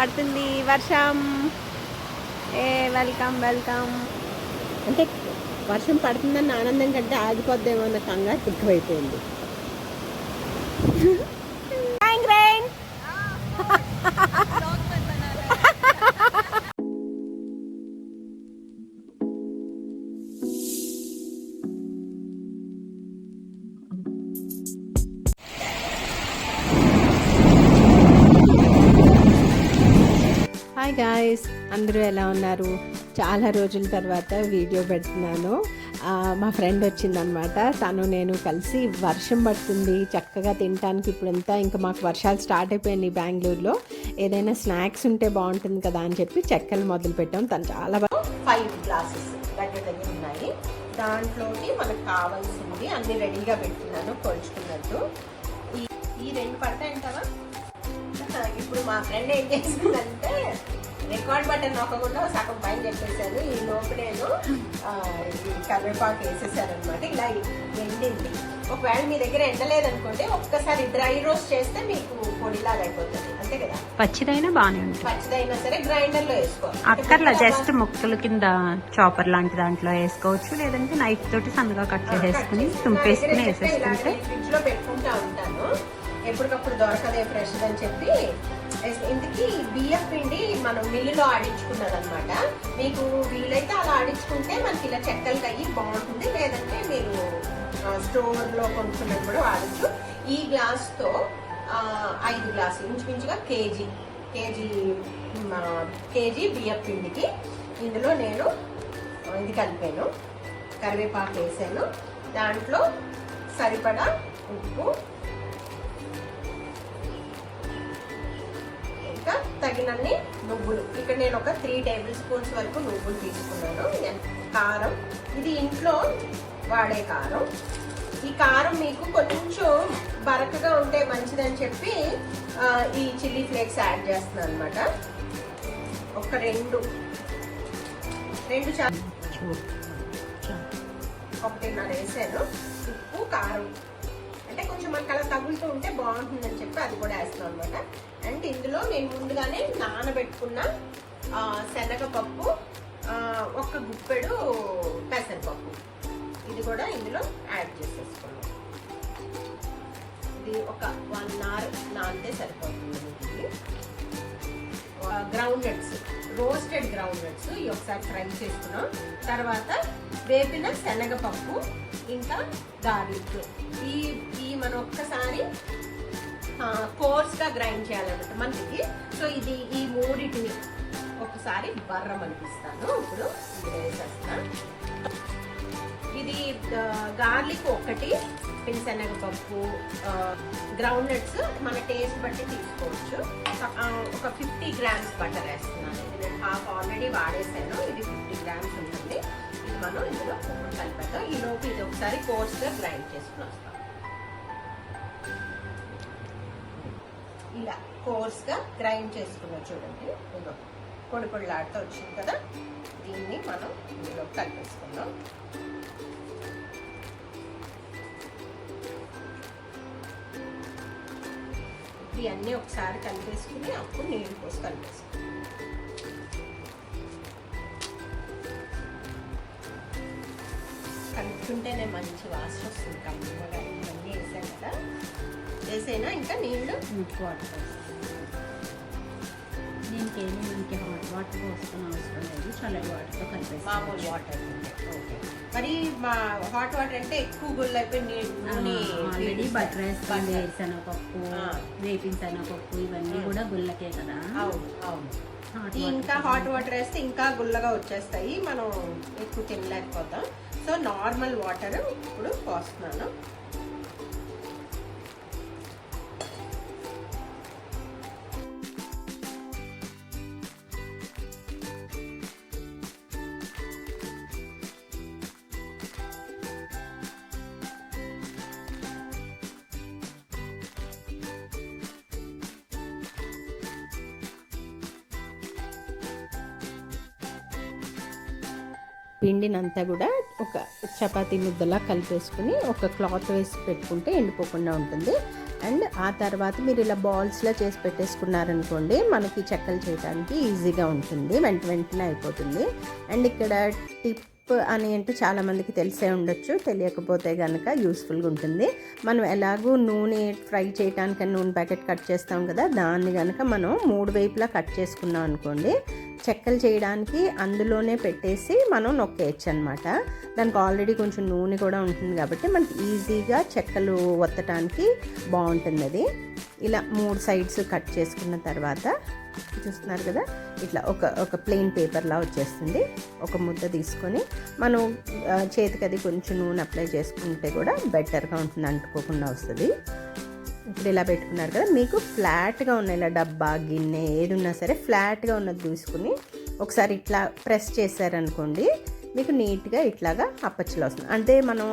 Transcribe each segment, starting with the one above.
పడుతుంది. వర్షం. ఏ వెల్కమ్ వెల్కమ్. అంటే వర్షం పడుతుందన్న ఆనందం కంటే ఆగిపోద్దేమో అన్న కంగారు ఎక్కువైపోయింది. గాయస్ అందరూ ఎలా ఉన్నారు? చాలా రోజుల తర్వాత వీడియో పెడుతున్నాను. మా ఫ్రెండ్ వచ్చిందనమాట. తను నేను కలిసి వర్షం పడుతుంది చక్కగా తినడానికి ఇప్పుడంతా ఇంకా మాకు వర్షాలు స్టార్ట్ అయిపోయినాయి బెంగళూరులో. ఏదైనా స్నాక్స్ ఉంటే బాగుంటుంది కదా అని చెప్పి చెక్కలు మొదలు పెట్టాం. తను చాలా బాగా ఫైవ్ గ్లాసెస్ దగ్గర దగ్గర ఉన్నాయి. దాంట్లోకి మనకు కావాల్సింది అన్ని రెడీగా పెట్టుకున్నాను కొలుచుకున్నట్టు. ఈ ఈ రెండు పడతాయంటావా ఇప్పుడు మా ఫ్రెండ్ ఏం చేసిందంటే రికార్డ్ బటన్ నొక్కకుండా సగం పైన చెప్పేశాను ఈ లోపు నేను కరివేపాకు వేసేసాను అనమాట ఇలా ఎండింది. ఒకవేళ మీ దగ్గర ఎండలేదనుకోండి ఒక్కసారి డ్రై రోస్ట్ చేస్తే మీకు పొడిలాగా అయిపోతుంది. అంతే కదా? పచ్చిదైనా బాగానే ఉంటుంది. పచ్చిదైనా సరే గ్రైండర్లో వేసుకోవాలి. అక్కర్లా జస్ట్ ముక్కల కింద చాపర్ లాంటి దాంట్లో వేసుకోవచ్చు లేదంటే నైఫ్ తోటి సన్నగా కట్ చేసేసుకుని తుంపేసుకుని వేసేసుకుంటే ఫ్రిడ్జ్లో పెట్టుకుంటా ఉంటాను. ఎప్పటికప్పుడు దొరకదే ఫ్రెష్ అని చెప్పి ఇందుకి బియ్యం పిండి మనం మిల్లులో ఆడించుకున్నాను అనమాట మీకు వీలైతే అలా ఆడించుకుంటే మనకి ఇలా చెక్కలు అయ్యి బాగుంటుంది. లేదంటే మీరు స్టోర్లో కొనుక్కున్నది కూడా వాడచ్చు. ఈ గ్లాస్తో ఐదు గ్లాసులు ఇంచుమించుగా కేజీ కేజీ కేజీ బియ్యం పిండికి ఇందులో నేను ఇది కలిపాను. కరివేపాకు వేసాను. దాంట్లో సరిపడా ఉప్పు తగినన్ని నువ్వులు. ఇక్కడ నేను ఒక త్రీ టేబుల్ స్పూన్స్ వరకు నువ్వులు తీసుకున్నాను. కారం. ఇది ఇంట్లో వాడే కారం. ఈ కారం మీకు కొంచెం బరకగా ఉంటే మంచిదని చెప్పి ఈ చిల్లీ ఫ్లేక్స్ యాడ్ చేస్తున్నాను అనమాట ఒక రెండు. రెండు చా ఒకటిన్నర వేసాను. ఉప్పు కారం. అంటే కొంచెం మనకు అలా తగులుతూ ఉంటే బాగుంటుందని చెప్పి అది కూడా వేస్తాను అనమాట అండ్ ఇందులో నేను ముందుగానే నానబెట్టుకున్న శనగపప్పు ఒక గుప్పెడు పెసరపప్పు. ఇది కూడా ఇందులో యాడ్ చేసేసుకున్నాం. ఇది ఒక వన్ అవర్ నానితే సరిపోతుంది. Ground nuts roasted ground nuts ఇవి ఒకసారి ఫ్రై చేసుకున్నాం. తర్వాత వేపిన శనగపప్పు ఇంకా గార్లిక్. ఈ ఈ మనం ఒక్కసారి కోర్స్గా గ్రైండ్ చేయాలన్నమాట మనకి. సో ఇది ఈ మూడింటిని ఒకసారి బర్రం అనిపిస్తాను. ఇప్పుడు ఇది ఇది గార్లిక్ ఒకటి శనగపప్పు గ్రౌండ్ నట్స్ మన టేస్ట్ బట్టి తీసుకోవచ్చు. ఒక ఫిఫ్టీ గ్రామ్స్ బటర్ వేస్తున్నాను. ఇది నేను హాఫ్ ఆల్రెడీ వాడేసాను ఇది ఫిఫ్టీ గ్రామ్స్ ఉంటుంది. ఇది మనం ఇందులో ఇప్పుడు కలిపేద్దాం. ఈ లోపు ఇది ఒకసారి కోర్స్గా గ్రైండ్ చేసుకుని వస్తాం. ఇలా కోర్స్గా గ్రైండ్ చేసుకున్నాం చూడండి. ఇదిగో పొడి పొడిలాడుతూ వచ్చింది కదా. దీన్ని మనం ఇందులో కలిపేసుకుందాం. ఇవన్నీ ఒకసారి కలిపేసుకుని అప్పుడు నీళ్ళు పోసి కలిపేసుకుందాం. కలుపుతుంటేనే మంచి వాసన వస్తుంది. కమ్మగా ఇవన్నీ వేసాం కదా. వేసేనా ఇంకా నీళ్ళు? వాటర్ దీనికేమీ మనకి హాట్ వాటర్ పోస్తున్న అవసరం లేదు చల్లటి వాటర్తో మామూలు కలిపేసి వాటర్ ఓకే మరి మా హాట్ వాటర్ అంటే ఎక్కువ గుళ్ళు అయిపోయి ఆల్రెడీ బటర్ వేస్తుంది Butter. శనగపప్పు ఆ. వేపిన శనగపప్పు ఇవన్నీ. కూడా గుల్లకే కదా? అవును అవును. ఇంకా హాట్ వాటర్ వేస్తే ఇంకా గుల్లగా వచ్చేస్తాయి. మనం ఎక్కువ తినలేకపోతాం. సో నార్మల్ వాటర్ ఇప్పుడు పోస్తున్నాను. పిండినంతా కూడా ఒక చపాతీ ముద్దలా కలిపేసుకుని ఒక క్లాత్ వేసి పెట్టుకుంటే ఎండిపోకుండా ఉంటుంది. అండ్ ఆ తర్వాత మీరు ఇలా బాల్స్లో చేసి పెట్టేసుకున్నారనుకోండి మనకి చెక్కలు చేయడానికి ఈజీగా ఉంటుంది వెంట వెంటనే అయిపోతుంది. అండ్ ఇక్కడ టిప్ అని అంటే చాలామందికి తెలిసే ఉండొచ్చు. తెలియకపోతే కనుక యూస్ఫుల్గా ఉంటుంది. మనం ఎలాగూ నూనె ఫ్రై చేయడానికి నూనె ప్యాకెట్ కట్ చేస్తాం కదా దాన్ని కనుక మనం మూడు వైపులా కట్ చేసుకున్నాం అనుకోండి చెక్కలు చేయడానికి అందులోనే పెట్టేసి మనం నొక్కేయచ్చు అనమాట దానికి ఆల్రెడీ కొంచెం నూనె కూడా ఉంటుంది కాబట్టి మనకి ఈజీగా చెక్కలు ఒత్తడానికి బాగుంటుంది అది. ఇలా మూడు సైడ్స్ కట్ చేసుకున్న తర్వాత చూస్తున్నారు కదా? ఇట్లా ఒక ఒక ప్లెయిన్ పేపర్లా వచ్చేస్తుంది. ఒక ముద్ద తీసుకొని మనం చేతికి అది కొంచెం నూనె అప్లై చేసుకుంటే కూడా బెటర్గా ఉంటుంది అంటుకోకుండా వస్తుంది. ఇప్పుడు ఇలా పెట్టుకున్నారు కదా? మీకు ఫ్లాట్గా ఉన్న ఇలా డబ్బా గిన్నె ఏది ఉన్నా సరే ఫ్లాట్గా ఉన్నది తీసుకుని ఒకసారి ఇట్లా ప్రెస్ చేశారనుకోండి మీకు నీట్గా ఇట్లాగా అప్పచ్చలు వస్తుంది. అంటే మనం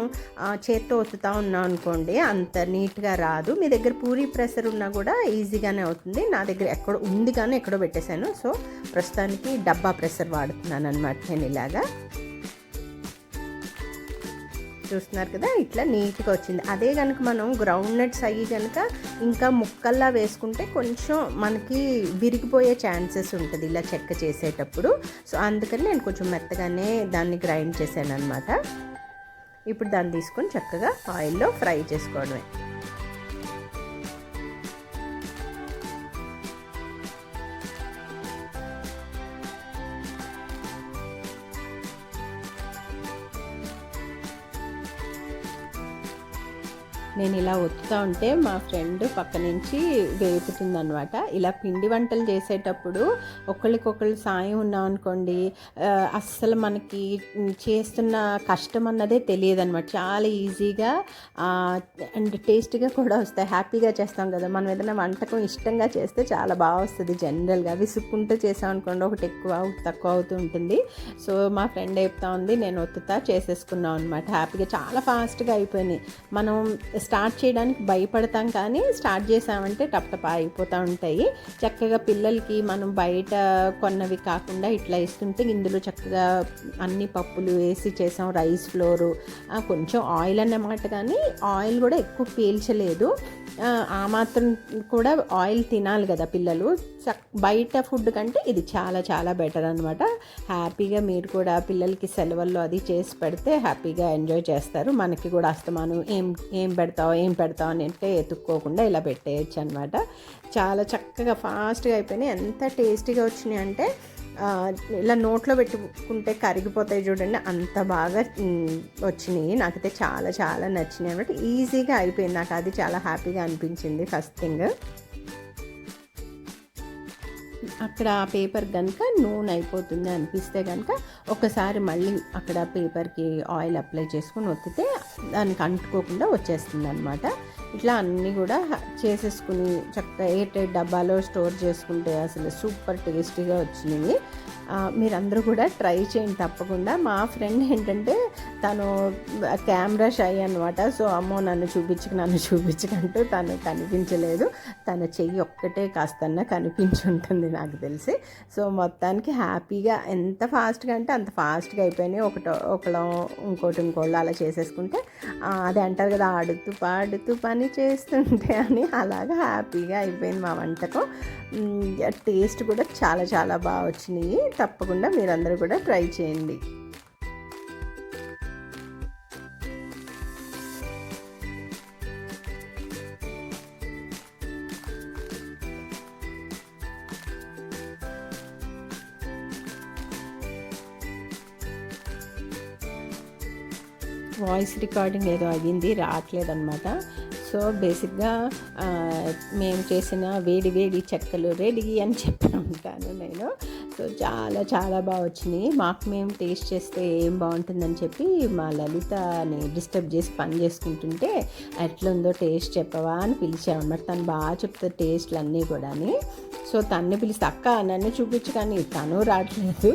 చేత్తో ఒత్తుతా ఉన్నాం అనుకోండి అంత నీట్గా రాదు. మీ దగ్గర పూరి ప్రెషర్ ఉన్నా కూడా ఈజీగానే అవుతుంది. నా దగ్గర ఎక్కడ ఉంది కానీ ఎక్కడో పెట్టేశాను. సో ప్రస్తుతానికి డబ్బా ప్రెషర్ వాడుతున్నాను అనమాట నేను ఇలాగా. చూస్తున్నారు కదా ఇట్లా నీట్గా వచ్చింది. అదే కనుక మనం గ్రౌండ్ నట్స్ అయ్యి కనుక ఇంకా ముక్కల్లా వేసుకుంటే కొంచెం మనకి విరిగిపోయే ఛాన్సెస్ ఉంటుంది ఇలా చెక్క చేసేటప్పుడు. సో అందుకని నేను కొంచెం మెత్తగానే దాన్ని గ్రైండ్ చేశాను అనమాట ఇప్పుడు దాన్ని తీసుకొని చక్కగా ఆయిల్లో ఫ్రై చేసుకోవడమే. నేను ఇలా ఒత్తుతా ఉంటే మా ఫ్రెండ్ పక్క నుంచి వేపుతుందనమాట ఇలా పిండి వంటలు చేసేటప్పుడు ఒకళ్ళకొకళ్ళు సాయం ఉన్నాం అనుకోండి అస్సలు మనకి చేస్తున్న కష్టం అన్నదే తెలియదు అనమాట చాలా ఈజీగా అండ్ టేస్ట్గా కూడా వస్తాయి. హ్యాపీగా చేస్తాం కదా. మనం ఏదైనా వంటకం ఇష్టంగా చేస్తే చాలా బాగా వస్తుంది జనరల్గా. విసుక్కుంటూ చేసాం అనుకోండి ఒకటి ఎక్కువ తక్కువ అవుతూ ఉంటుంది. సో మా ఫ్రెండ్ చెప్తా ఉంది నేను ఒత్తుతా చేసేసుకున్నాం అనమాట హ్యాపీగా చాలా ఫాస్ట్గా అయిపోయినాయి. మనం స్టార్ట్ చేయడానికి భయపడతాం కానీ స్టార్ట్ చేసామంటే టప్ టప్ అయిపోతూ ఉంటాయి. చక్కగా పిల్లలకి మనం బయట కొన్నవి కాకుండా ఇట్లా ఇస్తుంటే ఇందులో చక్కగా అన్ని పప్పులు వేసి చేసాం రైస్ ఫ్లోరు. కొంచెం ఆయిల్ అన్నమాట కానీ ఆయిల్ కూడా ఎక్కువ పీల్చలేదు. ఆ, మాత్రం కూడా ఆయిల్ తినాలి కదా పిల్లలు. బయట ఫుడ్ కంటే ఇది చాలా చాలా బెటర్ అనమాట హ్యాపీగా మీరు కూడా పిల్లలకి సెలవుల్లో అది చేసి పెడితే హ్యాపీగా ఎంజాయ్ చేస్తారు. మనకి కూడా అస్తమానం ఏం ఏం పెడతావు ఏం పెడతావు అని అంటే ఎత్తుక్కోకుండా ఇలా పెట్టేయచ్చు అనమాట చాలా చక్కగా ఫాస్ట్గా అయిపోయినాయి. ఎంత టేస్టీగా వచ్చినాయి అంటే ఇలా నోట్లో పెట్టుకుంటే కరిగిపోతాయి చూడండి అంత బాగా వచ్చినాయి. నాకైతే చాలా చాలా నచ్చినాయి అనమాట ఈజీగా అయిపోయింది. నాకు అది చాలా హ్యాపీగా అనిపించింది ఫస్ట్ థింగ్. అక్కడ ఆ పేపర్ కనుక నూనె అయిపోతుంది అనిపిస్తే కనుక ఒకసారి మళ్ళీ అక్కడ పేపర్కి ఆయిల్ అప్లై చేసుకొని ఒత్తితే దానికి అంటుకోకుండా వచ్చేస్తుంది అనమాట ఇట్లా అన్నీ కూడా చేసేసుకుని చక్కగా ఎయిర్ డబ్బాలో స్టోర్ చేసుకుంటే అసలు సూపర్ టేస్టీగా వచ్చినాయి మీరందరూ కూడా ట్రై చేయండి తప్పకుండా. మా ఫ్రెండ్ ఏంటంటే తను కెమెరా షై అనమాట సో అమ్మో నన్ను చూపించక నన్ను చూపించకంటూ తను కనిపించలేదు. తన చెయ్యి ఒక్కటే కాస్తన్నా కనిపించి ఉంటుంది నాకు తెలిసి. సో మొత్తానికి హ్యాపీగా ఎంత ఫాస్ట్గా అంటే అంత ఫాస్ట్గా అయిపోయినాయి. ఒకటో ఒకళ్ళం ఇంకోటి ఇంకోళ్ళు అలా చేసేసుకుంటే అది అంటారు కదా ఆడుతూ పాడుతూ పని చేస్తుంటే అని అలాగా హ్యాపీగా అయిపోయింది మా వంటకం. టేస్ట్ కూడా చాలా చాలా బాగా వచ్చినాయి. తప్పకుండా మీరందరూ కూడా ట్రై చేయండి. వాయిస్ రికార్డింగ్ ఏదో అయ్యింది రావట్లేదు అనమాట సో బేసిక్గా మేము చేసిన వేడి వేడి చెక్కలు రెడీ అని చెప్పి ఉంటాను నేను. సో చాలా చాలా బాగా వచ్చినాయి. మాకు మేము టేస్ట్ చేస్తే ఏం బాగుంటుందని చెప్పి మా లలితని డిస్టర్బ్ చేసి పని చేసుకుంటుంటే ఎట్లుందో టేస్ట్ చెప్పవా? అని పిలిచామన్నమాట తను బాగా చెప్తా టేస్ట్లు అన్నీ కూడా సో తన్ని పిలిస్తే అక్క నన్ను చూపించు కానీ తను రావట్లేదు.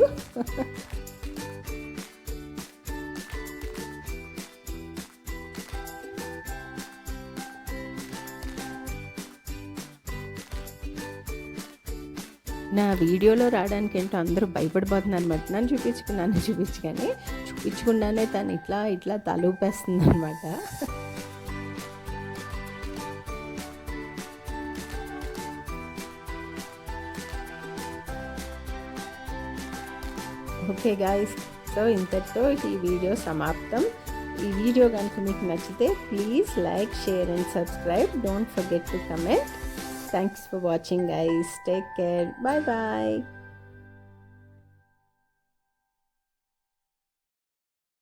నా వీడియోలో రావడానికి ఏంటో అందరూ భయపడిపోతున్నారు అనమాట నన్ను చూపించుకున్నాను చూపించుకొని చూపించకుండానే తను ఇట్లా ఇట్లా తలూపేస్తుంది అనమాట ఓకే గాయస్ సో ఇంతటితో ఈ వీడియో సమాప్తం. ఈ వీడియో కనుక మీకు నచ్చితే please like share and subscribe. Don't forget to comment. Thanks for watching guys. Take care. Bye bye.